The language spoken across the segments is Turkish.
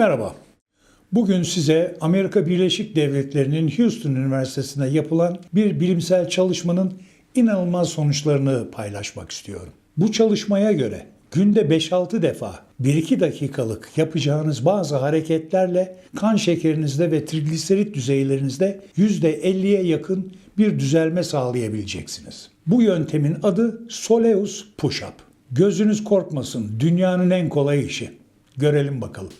Merhaba. Bugün size Amerika Birleşik Devletleri'nin Houston Üniversitesi'nde yapılan bir bilimsel çalışmanın inanılmaz sonuçlarını paylaşmak istiyorum. Bu çalışmaya göre günde 5-6 defa 1-2 dakikalık yapacağınız bazı hareketlerle kan şekerinizde ve trigliserit düzeylerinizde %50'ye yakın bir düzelme sağlayabileceksiniz. Bu yöntemin adı Soleus Push-Up. Gözünüz korkmasın, dünyanın en kolay işi. Görelim bakalım.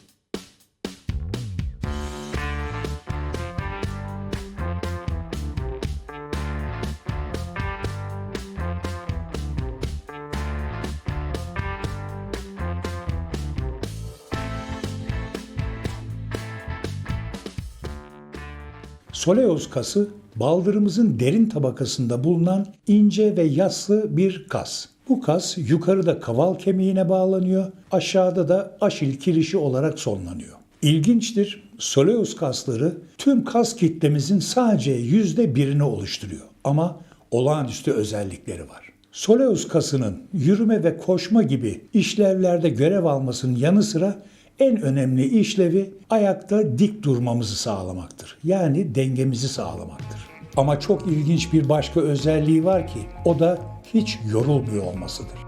Soleus kası baldırımızın derin tabakasında bulunan ince ve yassı bir kas. Bu kas yukarıda kaval kemiğine bağlanıyor, aşağıda da aşil kirişi olarak sonlanıyor. İlginçtir, soleus kasları tüm kas kitlemizin sadece yüzde birini oluşturuyor. Ama olağanüstü özellikleri var. Soleus kasının yürüme ve koşma gibi işlevlerde görev almasının yanı sıra en önemli işlevi ayakta dik durmamızı sağlamaktır. Yani dengemizi sağlamaktır. Ama çok ilginç bir başka özelliği var ki o da hiç yorulmuyor olmasıdır.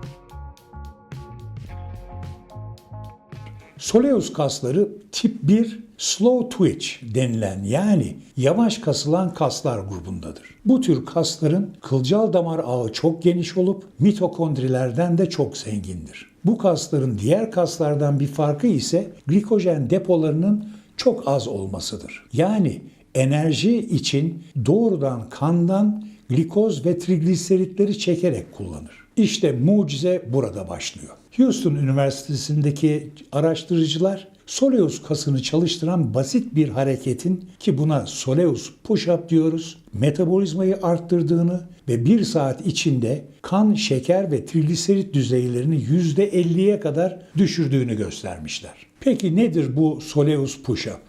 Soleus kasları tip 1 slow twitch denilen yani yavaş kasılan kaslar grubundadır. Bu tür kasların kılcal damar ağı çok geniş olup mitokondrilerden de çok zengindir. Bu kasların diğer kaslardan bir farkı ise glikojen depolarının çok az olmasıdır. Yani enerji için doğrudan kandan glikoz ve trigliseritleri çekerek kullanır. İşte mucize burada başlıyor. Houston Üniversitesi'ndeki araştırıcılar Soleus kasını çalıştıran basit bir hareketin ki buna Soleus push-up diyoruz, metabolizmayı arttırdığını ve bir saat içinde kan, şeker ve trigliserit düzeylerini %50'ye kadar düşürdüğünü göstermişler. Peki nedir bu Soleus push-up?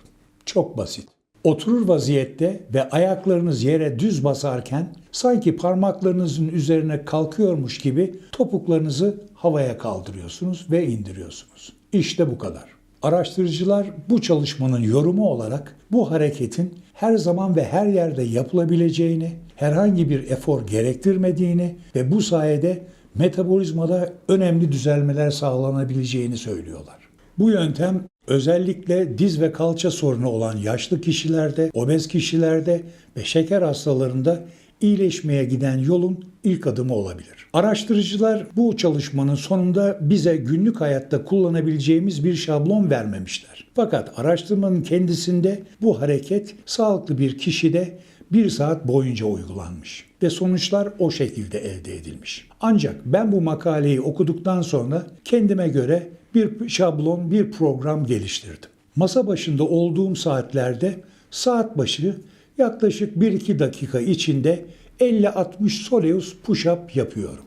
Çok basit. Oturur vaziyette ve ayaklarınız yere düz basarken sanki parmaklarınızın üzerine kalkıyormuş gibi topuklarınızı havaya kaldırıyorsunuz ve indiriyorsunuz. İşte bu kadar. Araştırıcılar bu çalışmanın yorumu olarak bu hareketin her zaman ve her yerde yapılabileceğini, herhangi bir efor gerektirmediğini ve bu sayede metabolizmada önemli düzelmeler sağlanabileceğini söylüyorlar. Bu yöntem özellikle diz ve kalça sorunu olan yaşlı kişilerde, obez kişilerde ve şeker hastalarında iyileşmeye giden yolun ilk adımı olabilir. Araştırıcılar bu çalışmanın sonunda bize günlük hayatta kullanabileceğimiz bir şablon vermemişler. Fakat araştırmanın kendisinde bu hareket sağlıklı bir kişide bir saat boyunca uygulanmış ve sonuçlar o şekilde elde edilmiş. Ancak ben bu makaleyi okuduktan sonra kendime göre bir şablon, bir program geliştirdim. Masa başında olduğum saatlerde saat başı yaklaşık 1-2 dakika içinde 50-60 soleus push-up yapıyorum.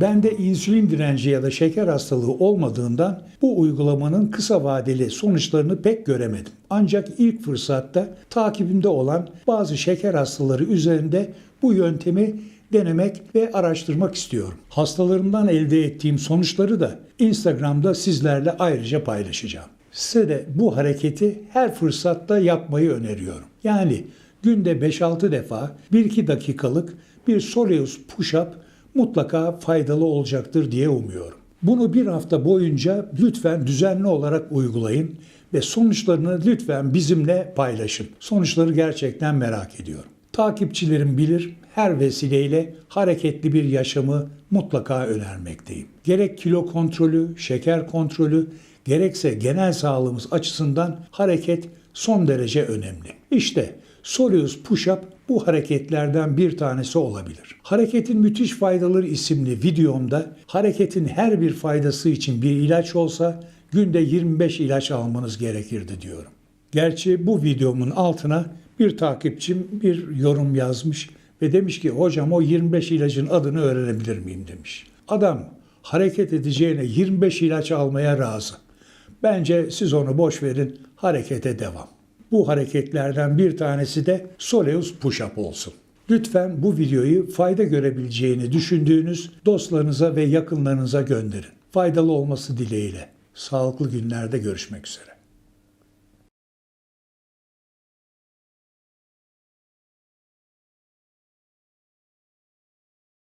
Bende insülin direnci ya da şeker hastalığı olmadığından bu uygulamanın kısa vadeli sonuçlarını pek göremedim. Ancak ilk fırsatta takibimde olan bazı şeker hastaları üzerinde bu yöntemi denemek ve araştırmak istiyorum. Hastalarımdan elde ettiğim sonuçları da Instagram'da sizlerle ayrıca paylaşacağım. Size de bu hareketi her fırsatta yapmayı öneriyorum. Yani günde 5-6 defa 1-2 dakikalık bir Soleus push-up mutlaka faydalı olacaktır diye umuyorum. Bunu bir hafta boyunca lütfen düzenli olarak uygulayın ve sonuçlarını lütfen bizimle paylaşın. Sonuçları gerçekten merak ediyorum. Takipçilerim bilir her vesileyle hareketli bir yaşamı mutlaka önermekteyim. Gerek kilo kontrolü, şeker kontrolü, gerekse genel sağlığımız açısından hareket son derece önemli. İşte Soleus Push-Up bu hareketlerden bir tanesi olabilir. Hareketin Müthiş Faydaları isimli videomda hareketin her bir faydası için bir ilaç olsa günde 25 ilaç almanız gerekirdi diyorum. Gerçi bu videomun altına bir takipçim bir yorum yazmış ve demiş ki hocam o 25 ilacın adını öğrenebilir miyim demiş. Adam hareket edeceğine 25 ilaç almaya razı. Bence siz onu boş verin, harekete devam. Bu hareketlerden bir tanesi de Soleus push-up olsun. Lütfen bu videoyu fayda görebileceğini düşündüğünüz dostlarınıza ve yakınlarınıza gönderin. Faydalı olması dileğiyle. Sağlıklı günlerde görüşmek üzere.